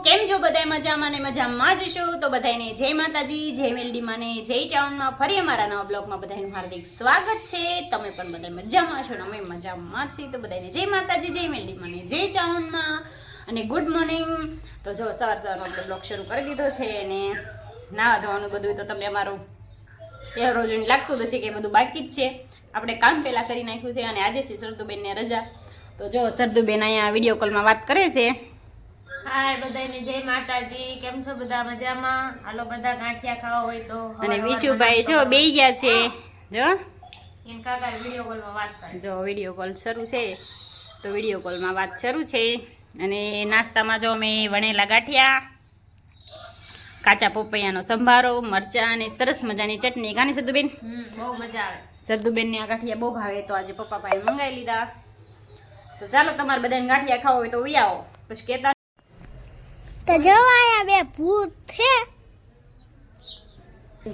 કેમ છો બધા મજામાં ને મજામાં જ છો? તો બધાને જય માતાજી, જય મેલડીમાં ને જય ચાવનમાં ફરી અમારા નવા બ્લોગમાં બધાનું હાર્દિક સ્વાગત છે. તમે પણ બધા મજામાં છો ને અમે મજામાં છીએ. તો બધાને જય માતાજી, જય મેલડીમાં માને જય ચાવનમાં. અને ગુડ મોર્નિંગ. તો જો સવાર સવારમાં આપણે બ્લોગ શરૂ કરી દીધો છે અને નાવા ધોવાનું બધું તો તમને અમારું તહેવારો જોઈને લાગતું હશે કે બધું બાકી જ છે. આપણે કામ પહેલાં કરી નાખ્યું છે અને આજે છે સરદુબેનને રજા. તો જો સરદુબેન અહીંયા વીડિયો કોલમાં વાત કરે છે. હાય બધાને જય માતાજી. કેમ છો બધા? મજામાં? હાલો બધા ગાંઠિયા ખાવા હોય તો અને વિશુભાઈ જો બે ગયા છે. જો. એમ કાકા વીડિયો કોલમાં વાત કરે. જો વીડિયો કોલ શરૂ છે. તો વીડિયો કોલમાં વાત શરૂ છે. અને નાસ્તામાં જો અમે વણેલા ગાંઠિયા કાચા પપૈયાનો સંભારો મરચા અને સરસ મજાની ચટણી. કાની સરદુબેન? બહુ મજા આવે. સરદુબેનને આ ગાંઠિયા બહુ ભાવે. તો આજે પપ્પા પાસે મંગાવી લીધા. તો ચાલો તમારે બધાને ગાંઠિયા ખાવા હોય તો ઉઈ આવો. પછી કહેતા તો જો આયા બે ભૂત છે.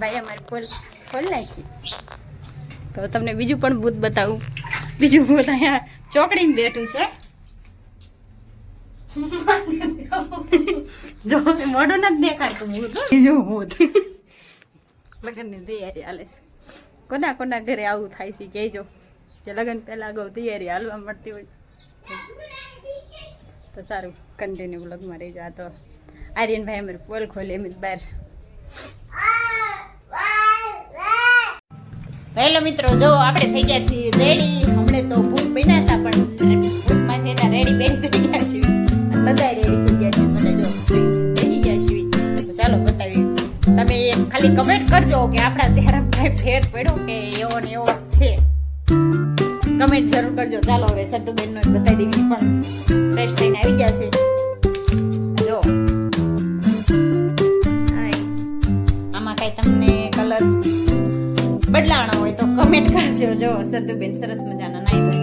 ભાઈ અમારે ફોલ ફોલ નાખી. તો તમને બીજું પણ ભૂત બતાવું. બીજું ભૂત અહીંયા ચોકડીમાં બેઠું છે. જો મોઢું નથી દેખાતું ભૂત. બીજું ભૂત. લગ્નની તૈયારી હાલે છે. કોના કોના ઘરે આવું થાય છે કહેજો. કે લગ્ન પહેલા અગાઉ તૈયારી હાલવા મળતી હોય. તો સારું કન્ટિન્યુ બ્લોગમાં રહી જા તો આર્યનભાઈ અમારે પોલ ખોલે એમ બાર હેલો મિત્રો, જો આપણે થઈ ગયા છીએ રેડી હમણે તો ભૂત બન્યા હતા, પણ ભૂતમાંથી હતા રેડી બેડી થઈ ગયા છીએ. બધા રેડી થઈ ગયા છે. બધા જો બેસી ગયા છીએ. ચાલો બતાવી તમે ખાલી કમેન્ટ કરજો કે આપણા ચહેરા કઈ ફેર પડ્યો કે એવો ને એવો? કમેન્ટ જરૂર કરજો. ચાલો હવે સતુબેન નો બતાવી દેવી પણ ફ્રેશ થઈને આવી ગયા છે. જો. આમાં કઈ તમને કલર બદલાવાનો હોય તો કમેન્ટ કરજો. જો, સતુબેન સરસ મજાના નાઈ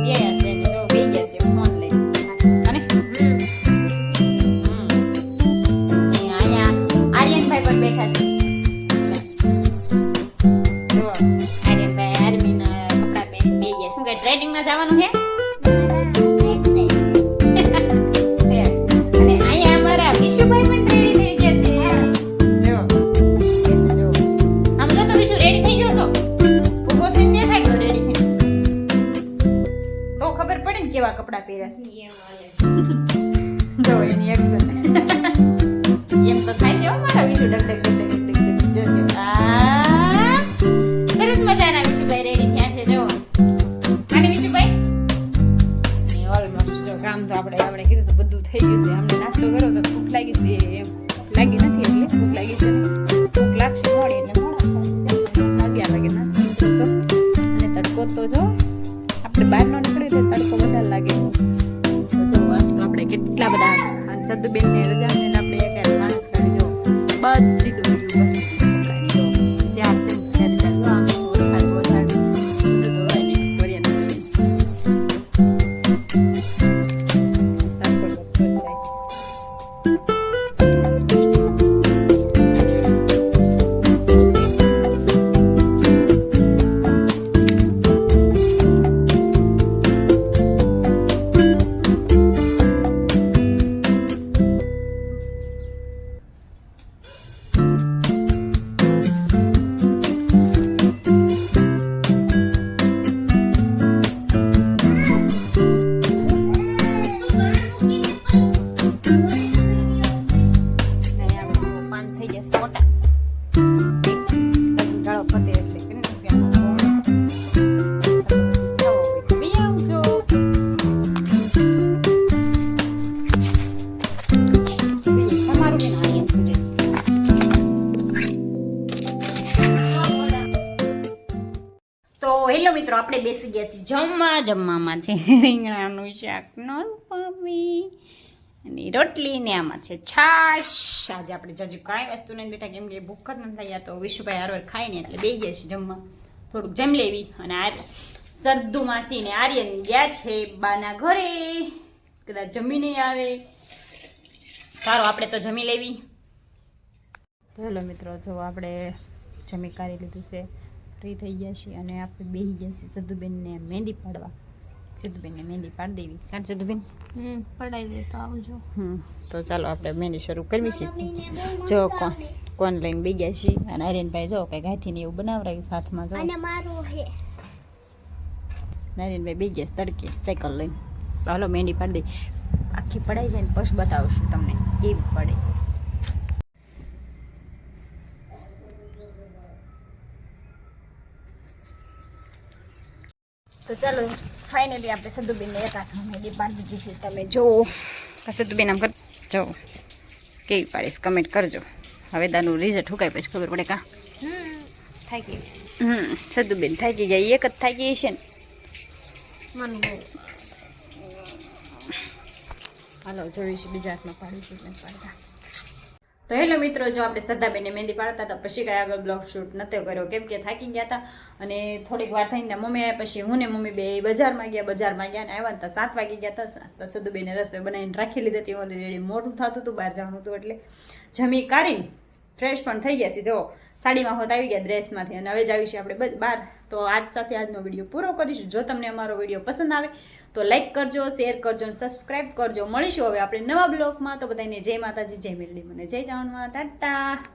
જો તો જો કામ તો આપણે આપણે કીધું તો બધું થઈ ગયું છે અમને નાસ્તો તો ભૂખ લાગી છે એમ લાગી નથી એટલે ભૂખ લાગી છે મોડી તડકો તો જો આપણે બહાર ન નીકળીએ તડકો વધારે લાગે કેટલા બધા? અને સદુબેન ને રજા ને આપણે હેલો મિત્રો, આપણે બેસી ગયા છીએ જમવા. જમવામાં છે રીંગણાનું શાક નો પમી અને રોટલી ને આમાં છે છાશ. આજે આપણે જજુ કાંઈ વસ્તુ નહીં બેઠા કેમ કે ભૂખ જ નથી થઈ તો વિશુભાઈ હારવાર ખાય ને એટલે બે ગયા છે જમવા. થોડુંક જમ લેવી અને આ સરદુ માસી ને આર્યન ગયા છે બાના ઘરે. કદાચ જમી નહીં આવે. સારો, આપણે તો જમી લેવી. હેલો મિત્રો, જો આપણે જમી કાઢી લીધું છે. ફ્રી થઈ ગયા છીએ અને આપણે બેસી ગયા છીએ સધુબેનને મહેંદી પાડવા. સિદ્ધુબેનને મહેંદી પાડી દેવી. કારણ સિદ્ધુબેન હમ પડાવી દે તો આવજો. હમ તો ચાલો આપણે મહેંદી શરૂ કરવી છે. જો કોણ કોણ લઈને બે ગયા છીએ? અને આર્યનભાઈ જો કંઈક હાથીને એવું બનાવરાયું સાથમાં જો. અને મારું હે નારીનભાઈ બી ગયા છે તડકે સાયકલ લઈને. હાલો મહેંદી પાડી દઈ આખી પડાઈ જાય ને પછી બતાવશું તમને કેવી પડે. તો ચાલો ફાઇનલી આપણે સદુબેનને એક હાથમાં મહેંદી બાંધી દીધી છે. તમે જુઓ. સદુબેન આમ કર જુઓ કેવી પાડીશ કમેન્ટ કરજો. હવે દાનું રિઝલ્ટ ઠુકાય પછી ખબર પડે કાં? થાય કે હમ સદુબેન થાકી ગયા એક જ થાકી છે ને. હાલો જોઈશું બીજા હાથમાં પાડીશું પાડતા તો હેલો મિત્રો, જો આપણે શ્રદ્ધાબેને મહેંદી પાડતા હતા, પછી કાંઈ આગળ બ્લોગ શૂટ નહોતો કર્યો. કેમ કે થાકી ગયા હતા અને થોડીક વાર થઈને મમ્મી આવ્યા, પછી હું ને મમ્મી બે બજારમાં ગયા બજારમાં ગયા ને આવ્યા હતા સાત વાગી ગયા હતા. તો સદુબેને રસોઈ બનાવીને રાખી લીધી હતી ઓલરેડી મોટું થતું હતું, બહાર જવાનું હતું એટલે જમી કાઢીને ફ્રેશ પણ થઈ ગયા છે જો, સાડીમાં હોત આવી ગયા ડ્રેસમાંથી અને હવે જ આવીશું આપણે બ- બહાર. તો આજ સાથે આજનો વીડિયો પૂરો કરીશું. જો તમને અમારો વીડિયો પસંદ આવે તો લાઈક કરજો શેર કરજો અને સબસ્ક્રાઈબ કરજો. મળીશું હવે આપણે નવા બ્લોગમાં. તો બધાને જય માતાજી, જય મેરડી મને જય જાણવા ટાટા!